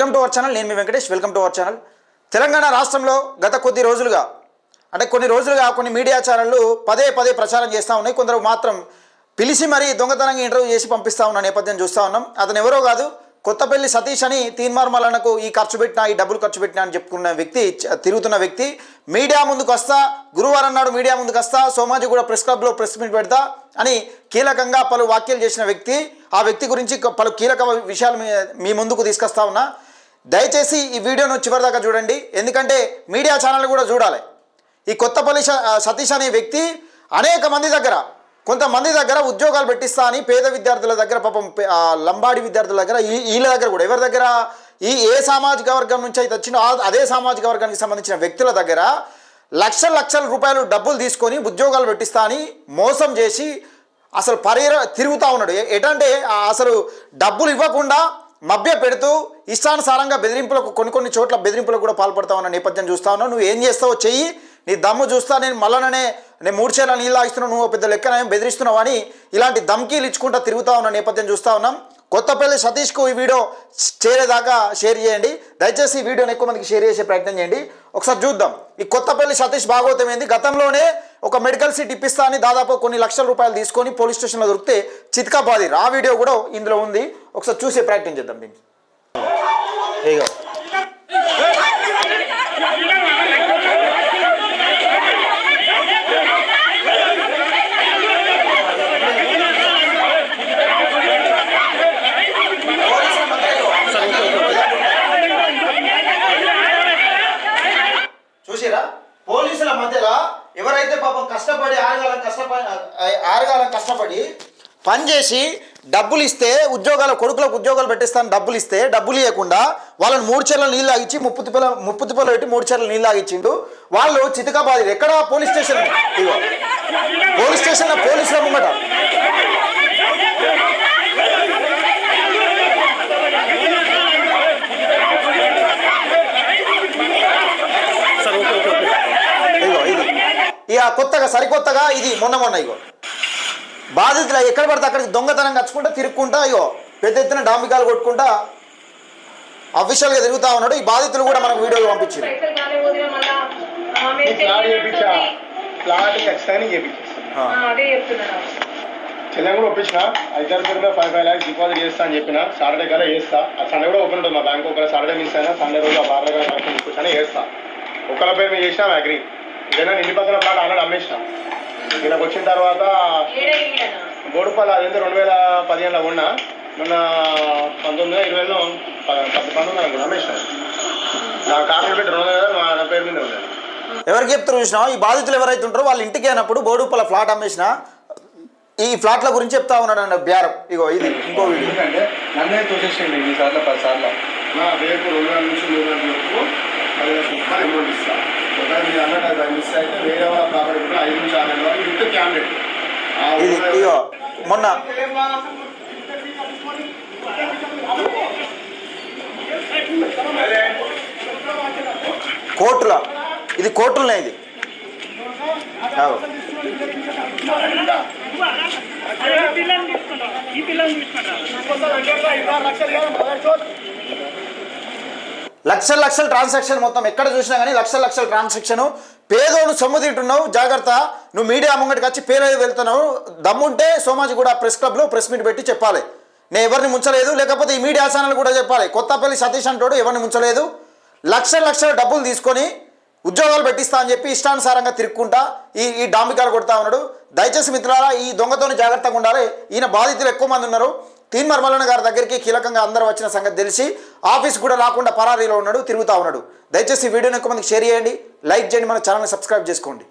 Welcome to our channel నేను మీ Venkatesh. Welcome to our channel Telangana రాష్ట్రంలో గత కొద్ది రోజులుగా అంటే కొన్ని రోజులుగా కొన్ని మీడియా ఛానళ్ళు పదే పదే ప్రచారం చేస్తూ ఉన్నాయి. కొందరు మాత్రం పిలిచి మరీ దొంగతనంగా ఇంటర్వ్యూ చేసి పంపిస్తూ ఉన్న నేపథ్యం చూస్తూ ఉన్నాం. అతను ఎవరో కాదు కొత్తపల్లి సతీష్ అని తీన్మార్మలనకు ఈ ఖర్చు పెట్టినా ఈ డబ్బులు ఖర్చు పెట్టినా అని చెప్పుకున్న వ్యక్తి తిరుగుతున్న వ్యక్తి మీడియా ముందుకు వస్తా గురువారం నాడు మీడియా ముందుకు వస్తా సోమాజి కూడా ప్రెస్ క్లబ్లో ప్రెస్ మీట్ పెడతా అని కీలకంగా పలు వ్యాఖ్యలు చేసిన వ్యక్తి ఆ వ్యక్తి గురించి పలు కీలక విషయాలు మీ- మీ ముందుకు తీసుకొస్తా ఉన్నా. దయచేసి ఈ వీడియోను చివరిదాకా చూడండి. ఎందుకంటే మీడియా ఛానల్ కూడా చూడాలి. ఈ కొత్తపల్లి సతీష్ అనే వ్యక్తి అనేక మంది దగ్గర కొంతమంది దగ్గర ఉద్యోగాలు పెట్టిస్తా అని పేద విద్యార్థుల దగ్గర పాపం లంబాడి విద్యార్థుల దగ్గర ఈ- వీళ్ళ దగ్గర కూడా ఎవరి దగ్గర ఈ ఏ సామాజిక వర్గం నుంచి అయితే వచ్చిందో అదే సామాజిక వర్గానికి సంబంధించిన వ్యక్తుల దగ్గర లక్షల లక్షల రూపాయలు డబ్బులు తీసుకొని ఉద్యోగాలు పెట్టిస్తా అని మోసం చేసి అసలు పరిర తిరుగుతూ ఉన్నాడు. ఎటంటే అసలు డబ్బులు ఇవ్వకుండా మభ్య పెడుతూ ఇష్టానుసారంగా బెదిరింపులకు కొన్ని కొన్ని చోట్ల బెదిరింపులకు కూడా పాల్పడతావు అన్న నేపథ్యం చూస్తా ఉన్నావు. నువ్వు ఏం చేస్తావో చెయ్యి. నీ దమ్ము చూస్తా నేను మళ్ళననే నేను మూడు చేల నీళ్ళు ఆగిస్తున్నావు నువ్వు పెద్ద లెక్కన ఏం బెదిరిస్తున్నావు అని ఇలాంటి దమ్కీలు ఇచ్చుకుంటా తిరుగుతా ఉన్న నేపథ్యం చూస్తా ఉన్నాం. కొత్తపల్లి సతీష్కు ఈ వీడియో చేరేదాకా షేర్ చేయండి. దయచేసి ఈ వీడియోని ఎక్కువ మందికి షేర్ చేసే ప్రయత్నం చేయండి. ఒకసారి చూద్దాం. ఈ కొత్తపల్లి సతీష్ భాగవతం ఏంది? గతంలోనే ఒక మెడికల్ సీట్ ఇప్పిస్తా అని దాదాపు కొన్ని లక్షల రూపాయలు తీసుకొని పోలీస్ స్టేషన్లో దొరికితే చిత్కా ఆ వీడియో కూడా ఇందులో ఉంది. ఒకసారి చూసే ప్రయత్నం చేద్దాం దీన్ని కష్టపడి ఆరుగాలం కష్టపడి ఆరుగాలం కష్టపడి పనిచేసి డబ్బులు ఇస్తే ఉద్యోగాలు కొడుకులకు ఉద్యోగాలు పెట్టిస్తాను డబ్బులు ఇస్తే డబ్బులు ఇవ్వకుండా వాళ్ళని మూడు చెర్ల నీళ్ళు ఆగిచ్చి ముప్పు తిప్పల ముప్పు తిప్పలు పెట్టి మూడు చెర్ల నీళ్ళు ఆగిచ్చిండు వాళ్ళు చితకాబాది ఎక్కడ పోలీస్ స్టేషన్? ఇగో పోలీస్ స్టేషన్ పోలీసుల ముంగట. ఇక కొత్తగా సరికొత్తగా ఇది మొన్న మొన్న ఇగో. బాధితులు ఎక్కడ పడితే అక్కడికి దొంగతనం కచ్చుకుంటా తిరుక్కుంటా ఇగో పెద్ద ఎత్తున డాంబికాలు కొట్టుకుంటా అఫీషియల్గా తిరుగుతా ఉన్నాడు. ఈ బాధితులు కూడా మనకు వీడియోలు ఫ్లాట్ చెల్లి కూడా ఒప్పించిన. ఐదారు పేరు మీద ఫైవ్ ఫైవ్ ల్యాక్స్ డిపాజిట్ చేస్తా అని చెప్పిన. సాటర్డే కల్లా చేస్తా. ఆ సండే కూడా ఓపెన్ ఉంటుంది మా బ్యాంక్ ఒకవేళ సాటర్డే మిస్ అయినా సండే రోజు ఆ బార్లో కూడా చేస్తా. ఒకళ్ళ పేరు మీద చేసినా అగ్రి ఇదైనా ఇంటి పక్కన ప్లాట్ ఆల్రెడీ అమ్మేసిన. ఈయనకు వచ్చిన తర్వాత? బోడుపల్లి అదేంటి రెండు వేల పదిహేనులో ఉన్నా. మొన్న పంతొమ్మిది వేల ఇరవైలో పది పంతొమ్మిది అనుకున్నా అమ్మేసిన. నా కాకుండా పెట్టి రెండు వేల మా నా పేరు మీద ఉండేది. ఎవరికి చెప్తారు చూసినా ఈ బాధితులు ఎవరైతే ఉంటారో వాళ్ళ ఇంటికి అయినప్పుడు బోడుపల్ల ఫ్లాట్ అమ్మేసిన. ఈ ఫ్లాట్ల గురించి చెప్తా ఉన్నాడు అండి బేరం ఇగో ఇది ఇంకో వీడియో. ఎందుకంటే నన్నే తోసేసిండు ఈ సార్లు పది సార్లు. నా రేపు రెండు వేల నుంచి మూడు వేల వరకు పది లక్షల రూపాయలు అమౌంట్ ఇస్తా ఒకవేళ మీరు అన్నట్టు అది మిస్ అయితే వేరే వాళ్ళ ప్రాపర్టీ కూడా ఐదు క్యాండిడేట్ ఇది ఇగో మొన్న కోర్టుల ఇది కోర్టులనే ఇది. ఆగో. లక్షల లక్షల ట్రాన్సాక్షన్ మొత్తం ఎక్కడ చూసినా కానీ లక్షల లక్షల ట్రాన్సాక్షన్ పేదోడు సొమ్ము తింటున్నావు జాగ్రత్త. నువ్వు మీడియా ముంగటికి వచ్చి పేరు వెళ్తున్నావు. దమ్ముంటే సోమాజి కూడా ప్రెస్ క్లబ్లో ప్రెస్ మీట్ పెట్టి చెప్పాలి. నేను ఎవరిని ముంచలేదు లేకపోతే ఈ మీడియా ఛానల్ కూడా చెప్పాలి. కొత్తపల్లి సతీష్ అంటాడు ఎవరిని ముంచలేదు. లక్షల లక్షల డబ్బులు తీసుకొని ఉద్యోగాలు పెట్టిస్తా అని చెప్పి ఇష్టానుసారంగా తిరుక్కుంటా ఈ ఈ డాంబికాలు కొడతా ఉన్నాడు. దయచేసి మిత్రులారా ఈ దొంగతోని జాగ్రత్తగా ఉండాలి. ఈయన బాధితులు ఎక్కువ మంది ఉన్నారు. తీన్మర్ మల్లన్న గారి దగ్గరికి కీలకంగా అందరూ వచ్చిన సంగతి తెలిసి ఆఫీస్ కూడా రాకుండా పరారీలో ఉన్నాడు తిరుగుతూ ఉన్నాడు. దయచేసి వీడియోని ఎక్కువ మందికి షేర్ చేయండి లైక్ చేయండి మన ఛానల్ని సబ్స్క్రైబ్ చేసుకోండి.